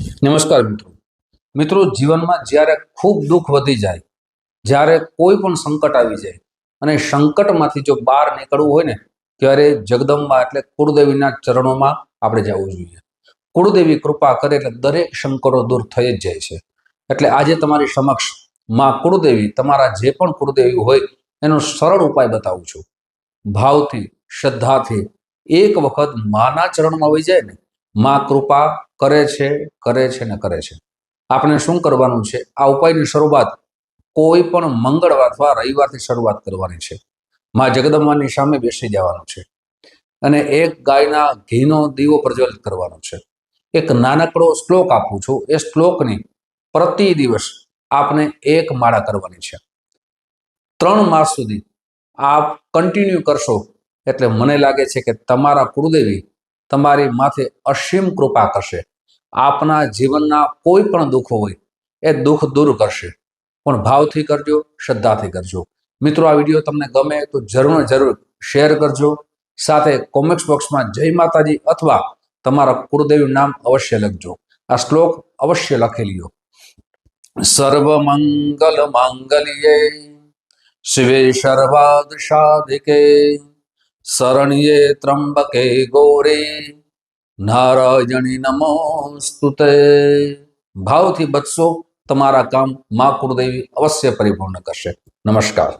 નમસ્કાર મિત્રો. મિત્રો, જીવનમાં જ્યારે ખૂબ દુઃખ વધી જાય, જ્યારે કોઈ પણ સંકટ આવી જાય અને સંકટમાંથી જો બહાર નીકળવું હોય ને, ત્યારે જગદંબા એટલે કુળદેવીના ચરણોમાં આપણે જવું જોઈએ. કુળદેવી કૃપા કરે એટલે દરેક સંકટો દૂર થઈ જ જાય છે. એટલે આજે તમારી સમક્ષમાં કુળદેવી, તમારા જે પણ કુળદેવી હોય, એનો સરળ ઉપાય બતાવું છું. ભાવથી, શ્રદ્ધાથી એક વખત માના ચરણમાં વહી જાય ને, માં કૃપા કરે છે કરે છે ને કરે છે. આપણે શું કરવાનું છે? આ ઉપાયની શરૂઆત કોઈ પણ મંગળવાર અથવા રવિવારથી શરૂઆત કરવાની છે. માં જગદંબાની સામે બેસી જવાનું છે. અને એક ગાયના ઘીનો દીવો પ્રજ્વલિત કરવાનો છે. એક નાનકડો શ્લોક આપું છું. એ શ્લોકની પ્રતિ દિવસ આપને એક માળા કરવાની છે. ત્રણ માસ સુધી આપ કન્ટિન્યુ કરશો એટલે મને લાગે છે કે તમારા કુળદેવી તમારી માથે અસીમ કૃપા કરશે. આપના જીવનના કોઈ પણ દુઃખ હોય, એ દુઃખ દૂર કરશે. પણ ભાવથી કરજો, શ્રદ્ધાથી કરજો. મિત્રો, આ વીડિયો તમને ગમે તો જરૂર જરૂર શેર કરજો. સાથે કોમેન્ટ બોક્સમાં જય માતાજી અથવા તમારા કુળદેવી નામ અવશ્ય લખજો. આ શ્લોક અવશ્ય લખી લ્યો. સર્વમંગલ માંગલ્યે, શિવે સર્વાદ સાધિકે, શરણ્યે ત્રંબકે ગૌરે નારાયણી નમોસ્તુતે ભાવથી બચશો તમારા કામ મા કુળદેવી અવશ્ય પરિપૂર્ણ કરશે. નમસ્કાર.